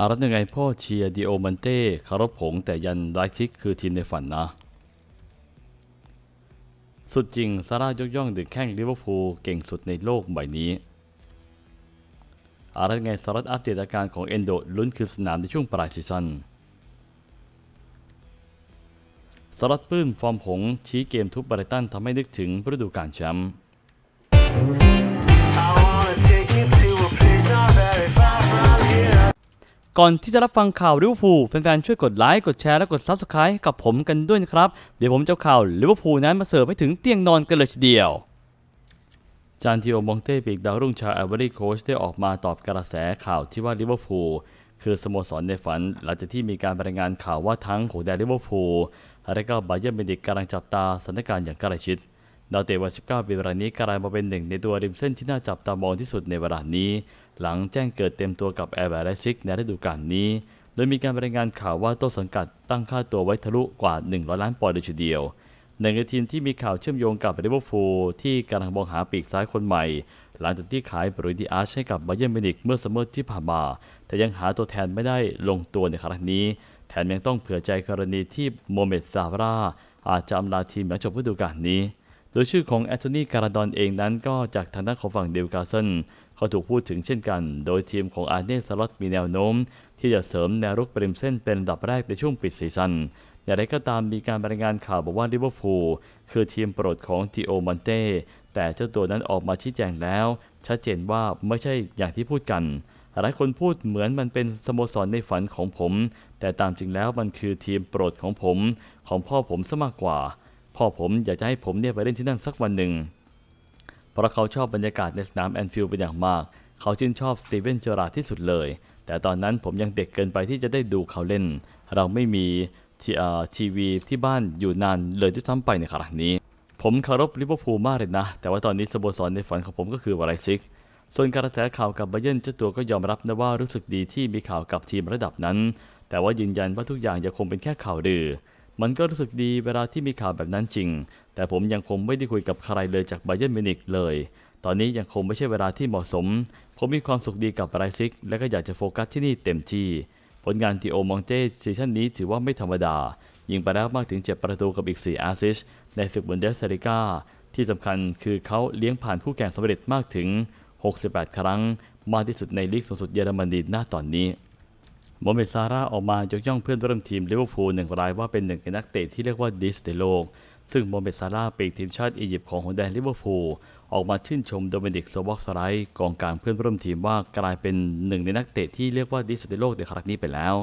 อารัตยังไงพ่อเชียร์ดิโอมันเต้คารพผงแต่ยันไลทิกคือทีมในฝันนะ สุดจริงซาร่ายกย่องดึกแข้งลิเวอร์พูลเก่งสุดในโลกใบนี้อารัตยังไงสารัตอัปเดตอาการของเอนโดลุ้นคือสนามในช่วงปลายซีซั่นสารัตปลื้มฟอร์มผงชี้เกมทุบไบรตันทำให้นึกถึงฤดูกาลแชมป์ ก่อนที่จะรับฟังข่าวลิเวอร์พูลแฟนๆ ช่วยกดไลค์ กดแชร์ และกด Subscribe กับผมกันด้วยนะครับ เดี๋ยวผมจะข่าวลิเวอร์พูลนั้นมาเสิร์ฟให้ถึงเตียงนอนกันเลยทีเดียว จานทิโอมองเต้ปีกดาวรุ่งชาวแอเวอรี่โคชได้ออกมาตอบกระแสข่าวที่ว่าลิเวอร์พูลคือสโมสรในฝัน หลังจากที่มีการรายงานข่าวว่าทั้งของแดนลิเวอร์พูลและก็บาเยิร์นเมดิกกำลังจับตาสถานการณ์อย่างใกล้ชิด ดาวเตะวัย19ปีรานี้กลายมาเป็นหนึ่งในตัวริมเส้นที่น่าจับตามองที่สุดในเวลานี้ หลังแจ้งเกิดเต็มตัวกับแอร์แบร์และซิกในฤดูกาลนี้ โดยมีการรายงานข่าวว่าต้นสังกัดตั้งค่าตัวไว้ทะลุกว่า 100 ล้านปอนด์เลยทีเดียวหนึ่งในทีมที่มีข่าวเชื่อมโยงกับลิเวอร์พูลที่กำลังมองหาปีกซ้ายคนใหม่ หลังจากที่ขายบรูดีอาร์ชให้กับบาเยิร์นมิวนิกเมื่อซัมเมอร์ที่ผ่านมา แต่ยังหาตัวแทนไม่ได้ลงตัวในครั้งนี้ แถมยังต้องเผื่อใจกรณีที่โมเมดซาร่าอาจจะอำลาทีมหลังจบฤดูกาลนี้ โดยชื่อของแอนโทนีการาดอนเองนั้นก็จากทางด้านของฝั่งเดลกาเซนเขาถูกพูดถึงเช่นกัน โดยทีมของอาร์เน่สล็อตมีแนวโน้ม ที่จะเสริมแนวรุกปริมเส้นเป็นดับแรกในช่วงปิดซีซั่นอย่างไรก็ตามมีการรายงานข่าวบอกว่าลิเวอร์พูลคือทีมโปรดของทีโอมันเต้แต่เจ้าตัวนั้นออกมาชี้แจงแล้ว ชัดเจนว่าไม่ใช่อย่างที่พูดกัน หลายคนพูดเหมือนมันเป็นสโมสรในฝันของผม แต่ตามจริงแล้วมันคือทีมโปรดของผม ของพ่อผมซะมากกว่า พ่อผมอยากจะให้ผมเนี่ยไปเล่นที่นั่นสักวันหนึ่ง เพราะเขาชอบบรรยากาศในสนามแอนฟิลด์เป็นอย่างมาก เขาชื่นชอบสตีเวนเจอราร์ดที่สุดเลย แต่ตอนนั้นผมยังเด็กเกินไปที่จะได้ดูเขาเล่น เราไม่มีทีวีที่บ้านอยู่นานเลยที่ซ้ำไปในขณะนี้ ผมเคารพลิเวอร์พูลมากเลยนะ แต่ว่าตอนนี้สโมสรในฝันของผมก็คือวาไรซิกส่วนกระแสข่าวกับบาเยนเจ้าตัวก็ยอมรับนะว่ารู้สึกดีที่มีข่าวกับทีมระดับนั้น แต่ว่ายืนยันว่าทุกอย่างยังคงเป็นแค่ข่าวลือ มันก็รู้สึกดีเวลาที่มีข่าวแบบนั้นจริง แต่ผมยังคงไม่ได้คุยกับใครเลยจากไบเยนมิวนิกเลย ตอนนี้ยังคงไม่ใช่เวลาที่เหมาะสม ผมมีความสุขดีกับไรซิก และก็อยากจะโฟกัสที่นี่เต็มที่ ผลงานที่โอมองเต้ซีซั่นนี้ถือว่าไม่ธรรมดา ยิงไปแล้วมากถึง 7 ประตูกับอีก 4 อาซิสในศึกบุนเดสเซริกาที่สำคัญคือเขาเลี้ยงผ่านคู่แข่งสำเร็จมากถึง 68 ครั้ง มากที่สุดในลีกสูงสุดเยอรมนีหน้าตอนนี้ โมเมดซาร่าออกมายกย่องเพื่อนร่วมทีมลิเวอร์พูลหนึ่งรายว่าเป็นหนึ่งในนักเตะที่เรียกว่าดิสในโลก ซึ่งโมเมดซาร่าปีกทีมชาติอียิปต์ของหัวแดนลิเวอร์พูลออกมาชื่นชมโดมินิกโซบ็อกสไลท์กองกลางเพื่อนร่วมทีมว่ากลายเป็นหนึ่งในนักเตะที่เรียกว่าดิสในโลกในครั้งนี้ไปแล้ว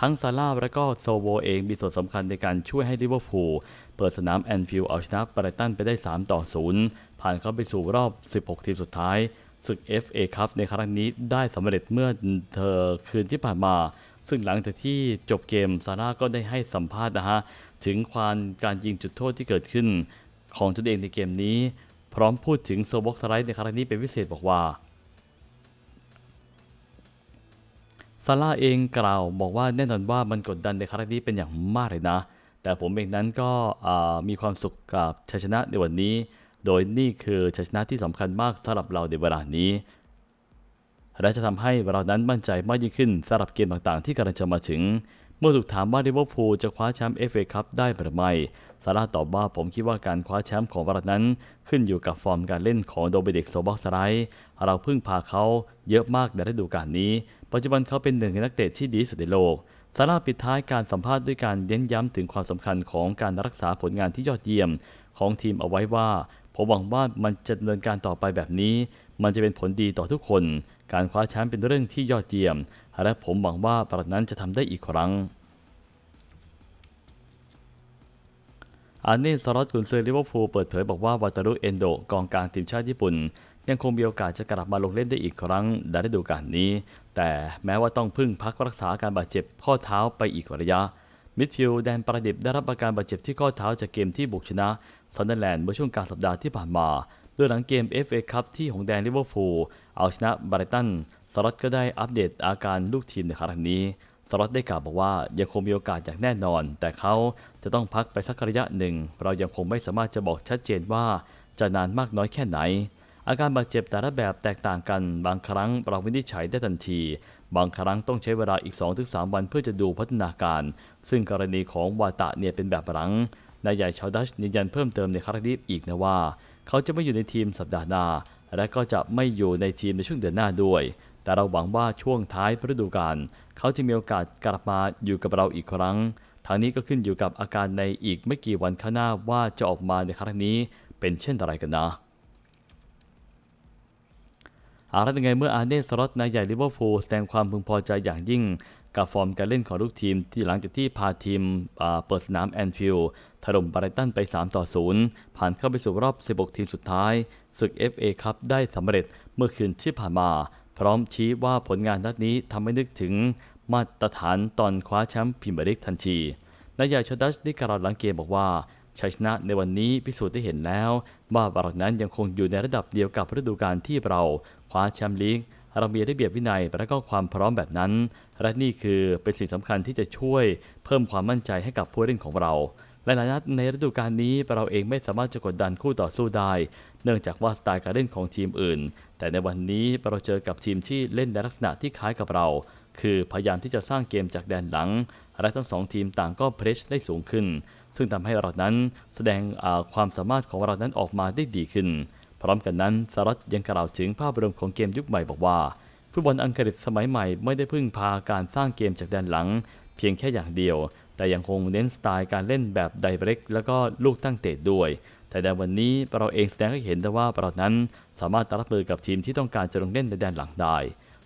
ทั้งซาร่าและก็โซโวเองมีส่วนสำคัญในการช่วยให้ลิเวอร์พูลเปิดสนามแอนฟิลด์เอาชนะไบรตันไปได้ 3 ต่อ 0 ผ่านเข้าไปสู่รอบ 16 ทีมสุดท้าย ศึก FA คัพในครั้งนี้ได้สำเร็จเมื่อเธอคืนที่ผ่านมา ซึ่งหลังจากที่จบเกมซาร่าก็ได้ให้สัมภาษณ์นะฮะ ถึงความการยิงจุดโทษที่เกิดขึ้น ของตนเองในเกมนี้ พร้อมพูดถึงโซบ็อกสไลด์ในครั้งนี้เป็นพิเศษบอกว่าซาร่าเองกล่าวบอกว่าแน่นอนว่ามันกดดันในครั้งนี้เป็นอย่างมากเลยนะ แต่ผมเองนั้นก็มีความสุขกับชัยชนะในวันนี้ โดยนี่คือชัยชนะที่สำคัญมากสำหรับเราในเวลานี้ และจะทำให้เรานั้นมั่นใจมากยิ่งขึ้นสำหรับเกมต่างๆ ที่กำลังจะมาถึง เมื่อถูกถามว่าลิเวอร์พูลจะคว้าแชมป์เอฟเอคัพได้หรือไม่ซาร่าตอบว่าผมคิดว่าการคว้าแชมป์ของเรานั้น ขึ้นอยู่กับฟอร์มการเล่นของโดเบเด็กโซบ็อกสไลด์เราพึ่งพาเขาเยอะมากในฤดูกาลนี้ ปัจจุบันเขาเป็นหนึ่งในนักเตะที่ดีสุดในโลกซาร่าปิดท้ายการสัมภาษณ์ด้วยการเน้นย้ำถึงความสำคัญของการรักษาผลงานที่ยอดเยี่ยม ของทีมเอาไว้ว่า ผมหวังว่ามันจะดำเนินการต่อไปแบบนี้ มันจะเป็นผลดีต่อทุกคน การคว้าแชมป์เป็นเรื่องที่ยอดเยี่ยม และผมหวังว่าปรันั้นจะทำได้อีกครั้งอาร์เน่สลอตกุนซือลิเวอร์พูลเปิดเผยบอกว่าวาตารุเอนโดกองกลางทีมชาติญี่ปุ่น ยังคงมีโอกาสจะกลับมาลงเล่นได้อีกครั้งในฤดูกาลนี้ แต่แม้ว่าต้องพึ่งพักรักษาการบาดเจ็บข้อเท้าไปอีกระยะ มิดฟิลด์แดนประดิบได้รับอาการบาดเจ็บที่ข้อเท้าจากเกมที่บุกชนะซันเดอร์แลนด์เมื่อช่วงกลางสัปดาห์ที่ผ่านมาโดยหลังเกม FA คัพที่หงแดงลิเวอร์พูลเอาชนะบร์เรตันสล็อตก็ได้อัปเดตอาการลูกทีมในครั้งนี้สล็อตได้กล่าวบอกว่ายังคงมีโอกาสอย่างแน่นอน แต่เขาจะต้องพักไปสักระยะหนึ่ง เรายังคงไม่สามารถจะบอกชัดเจนว่าจะนานมากน้อยแค่ไหน อาการบาดเจ็บแต่ละแบบแตกต่างกันบางครั้งเราวินิจฉัยได้ทันที บางครั้งต้องใช้เวลาอีก 2-3 วันเพื่อจะดูพัฒนาการ ซึ่งกรณีของวาตะเนี่ยเป็นแบบหลังนายใหญ่ชาวดัชยืนยันเพิ่มเติมในครั้งนี้อีกนะว่า เขาจะไม่อยู่ในทีมสัปดาห์หน้า และก็จะไม่อยู่ในทีมในช่วงเดือนหน้าด้วย แต่เราหวังว่าช่วงท้ายฤดูกาลเขาจะมีโอกาสกลับมาอยู่กับเราอีกครั้งทางนี้ก็ขึ้นอยู่กับอาการในอีกไม่กี่วันข้างหน้าว่าจะออกมาในครั้งนี้เป็นเช่นไรกันนะ อาร์ตยังไงเมื่ออาร์เนสลอตนายใหญ่ลิเวอร์พูลแสดงความพึงพอใจอย่างยิ่งกับฟอร์มการเล่นของลูกทีมที่หลังจากที่พาทีมอ่าเปิดสนามแอนฟิลด์ถล่มบรตันไป 3 ต่อ 0 ผ่านเข้าไปสู่รอบ 16 ทีมสุดท้ายศึก FA ครับได้สำเร็จเมื่อคืนที่ผ่านมา พร้อมชี้ว่าผลงานนัดนี้ทำให้นึกถึงมาตรฐานตอนคว้าแชมป์พรีเมียร์ลีกทันทีนายใหญ่ชดัชได้กล่าวหลังเกมบอกว่าชัยชนะในวันนี้พิสูจน์ได้เห็นแล้ว ว่าเรานั้นยังคงอยู่ในระดับเดียวกับฤดูกาลที่เรา ว้าแชมป์ลีกเรามีระเบียบวินัยและก็ความพร้อมแบบนั้น และนี่คือเป็นสิ่งสำคัญที่จะช่วยเพิ่มความมั่นใจให้กับผู้เล่นของเราและหลายนัดในฤดูกาลนี้เราเองไม่สามารถจะกดดันคู่ต่อสู้ได้ เนื่องจากว่าสไตล์การเล่นของทีมอื่น แต่ในวันนี้เราเจอกับทีมที่เล่นในลักษณะที่คล้ายกับเรา คือพยายามที่จะสร้างเกมจากแดนหลัง และทั้งสองทีมต่างก็เพรสได้สูงขึ้น ซึ่งทำให้เรานั้นแสดงความสามารถของเรานั้นออกมาได้ดีขึ้น พร้อมกันนั้นสรัตยังกล่าวถึงภาพรวมของเกมยุคใหม่บอกว่าฟุตบอลอังกฤษสมัยใหม่ไม่ได้พึ่งพาการสร้างเกมจากแดนหลัง เพียงแค่อย่างเดียว แต่ยังคงเน้นสไตล์การเล่นแบบไดเรกแล้วก็ลูกตั้งเตะด้วย แต่ในวันนี้เราเองแสดงให้เห็นได้ว่าเรานั้นสามารถรับมือกับทีมที่ต้องการจะลงเล่นในแดนหลังได้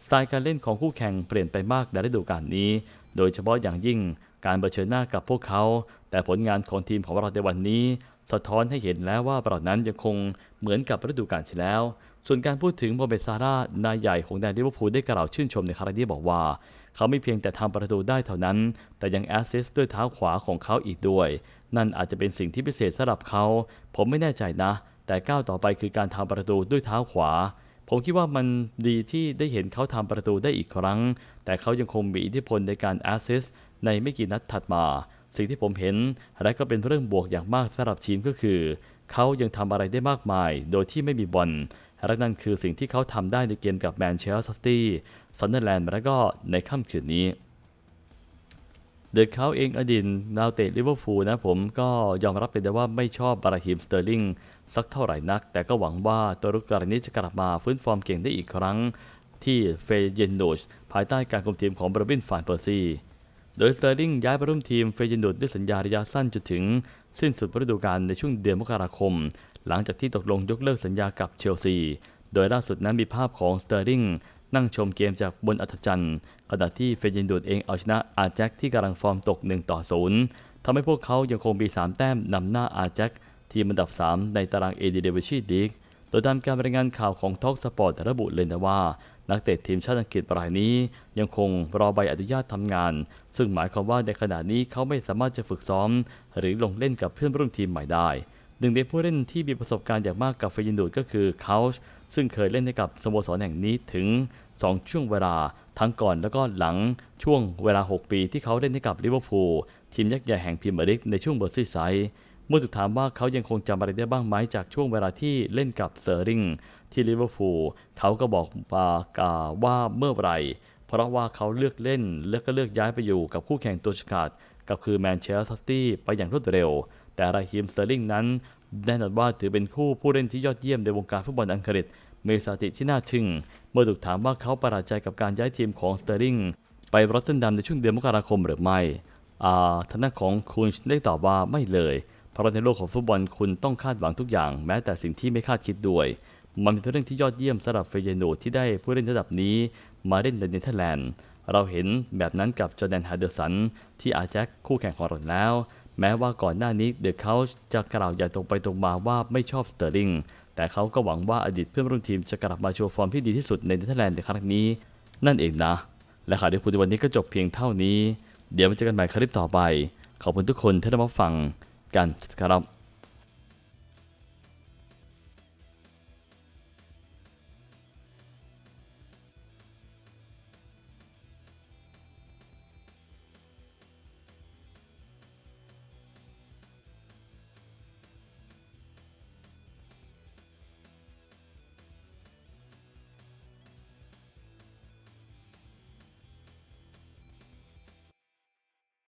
สไตล์การเล่นของคู่แข่งเปลี่ยนไปมากในฤดูกาลนี้ โดยเฉพาะอย่างยิ่งการเผชิญหน้ากับพวกเขา แต่ผลงานของทีมของเราในวันนี้ สะท้อนให้เห็นแล้วว่าเรานั้นยังคงเหมือนกับฤดูกาลที่แล้ว ส่วนการพูดถึงโมเมซาร่านายใหญ่ของแดนลิเวอร์พูลได้กล่าวชื่นชมในครั้งนี้บอกว่า เขาไม่เพียงแต่ทำประตูได้เท่านั้น แต่ยังแอสซิสต์ด้วยเท้าขวาของเขาอีกด้วย นั่นอาจจะเป็นสิ่งที่พิเศษสำหรับเขา ผมไม่แน่ใจนะ แต่ก้าวต่อไปคือการทำประตูด้วยเท้าขวาผมคิดว่ามันดีที่ได้เห็นเขาทำประตูได้อีกครั้ง แต่เขายังคงมีอิทธิพลในการแอสซิสต์ในไม่กี่นัดถัดมา สิ่งที่ผมเห็นและก็เป็นเรื่องบวกอย่างมากสำหรับทีมก็คือ เขายังทำอะไรได้มากมาย โดยที่ไม่มีบอลและนั่นคือสิ่งที่เขาทำได้ในเกมกับแมนเชสเตอร์ซิตี้ซันเดอร์แลนด์และก็ในค่ำคืนนี้โดยเขาเองอดีตดาวเตะลิเวอร์พูลนะผมก็ยอมรับเลยนะว่าไม่ชอบบราฮิมสเตอร์ลิงสักเท่าไหร่นัก แต่ก็หวังว่าตัวรุกรายนี้จะกลับมาฟื้นฟอร์มเก่งได้อีกครั้ง ที่เฟเยนโดชภายใต้การคุมทีมของบรบินฟานเปอร์ซี โดยสเตอร์ลิงย้ายไปร่วมทีมเฟเยนดชด้วยสัญญาระยะสั้นจนถึง สิ้นสุดฤดูกาลในช่วงเดือนมกราคม หลังจากที่ตกลงยกเลิกสัญญากับเชลซี โดยล่าสุดนั้นมีภาพของสเตอร์ลิงนั่งชมเกมจากบนอัธจันทร์ขณะที่เฟยินดูดเองเอาชนะอาแจ็คที่กำลังฟอร์มตก 1 ต่อ 0ทำให้พวกเขายังคงมี 3 แต้มนำหน้าอาแจ็คทีมอันดับ 3 ในตารางเอเดีเดวิชีลีกโดยตามการรายงานข่าวของท็อกสปอร์ตระบุเลยนะว่า นักเตะทีมชาติอังกฤษรายนี้ ยังคงรอใบอนุญาตทำงาน ซึ่งหมายความว่าในขณะนี้เขาไม่สามารถจะฝึกซ้อม หรือลงเล่นกับเพื่อนร่วมทีมใหม่ได้หนึ่งในผู้เล่นที่มีประสบการณ์อย่างมากกับเฟยินดูดก็คือเคาช์ซึ่งเคยเล่นให้กับสโมสรแห่งนี้ถึง 2 ช่วงเวลา ทั้งก่อนแล้วก็หลังช่วงเวลา 6 ปีที่เขาเล่นให้กับลิเวอร์พูลทีมยักษ์ใหญ่แห่งพรีเมียร์ลีกในช่วงเบอร์ซีไซด์เมื่อถูกถามว่าเขายังคงจำอะไรได้บ้างไหมจากช่วงเวลาที่เล่นกับเซอร์ริง ที่ลิเวอร์พูลเขาก็บอกว่าอ่าว่าเมื่อไหร่ เพราะว่าเขาเลือกเล่นแล้วก็เลือกย้ายไปอยู่กับคู่แข่งตัวฉกาดกับคือแมนเชสเตอร์ซิตี้ไปอย่างรวดเร็ว แต่ราฮิมสเตอร์ลิงนั้นแน่นอนว่าถือเป็นคู่ผู้เล่นที่ยอดเยี่ยมในวงการฟุตบอลอังกฤษมีสถิติที่น่าทึ่ง เมื่อถูกถามว่าเขาประหลาดใจกับการย้ายทีมของสเตอร์ลิงไปรอตเทนดัมในช่วงเดือนมกราคมหรือไม่อาทางด้านของคุณได้ตอบว่าไม่เลย เพราะในโลกของฟุตบอลคุณต้องคาดหวังทุกอย่าง แม้แต่สิ่งที่ไม่คาดคิดด้วย มันเป็นเรื่องที่ยอดเยี่ยมสำหรับเฟเยโนที่ได้ผู้เล่นระดับนี้มาเล่นในเนเธอร์แลนด์ เราเห็นแบบนั้นกับจอแดนฮาร์เดอร์สันที่อาแจ็คคู่แข่งของเราแล้ว แม้ว่าก่อนหน้านี้เดอะเขาจะกล่าวอย่างตรงไปตรงมาว่าไม่ชอบสเตอร์ลิงแต่เขาก็หวังว่าอดีตเพื่อนร่วมทีมจะกลับมาโชว์ฟอร์มที่ดีที่สุดในเนเธอร์แลนด์ในครั้งนี้ นั่นเองนะ และข่าวที่พูดในวันนี้ก็จบเพียงเท่านี้ เดี๋ยวมาเจอกันใหม่คลิปต่อไป ขอบคุณทุกคนที่ได้มาฟังกันครับ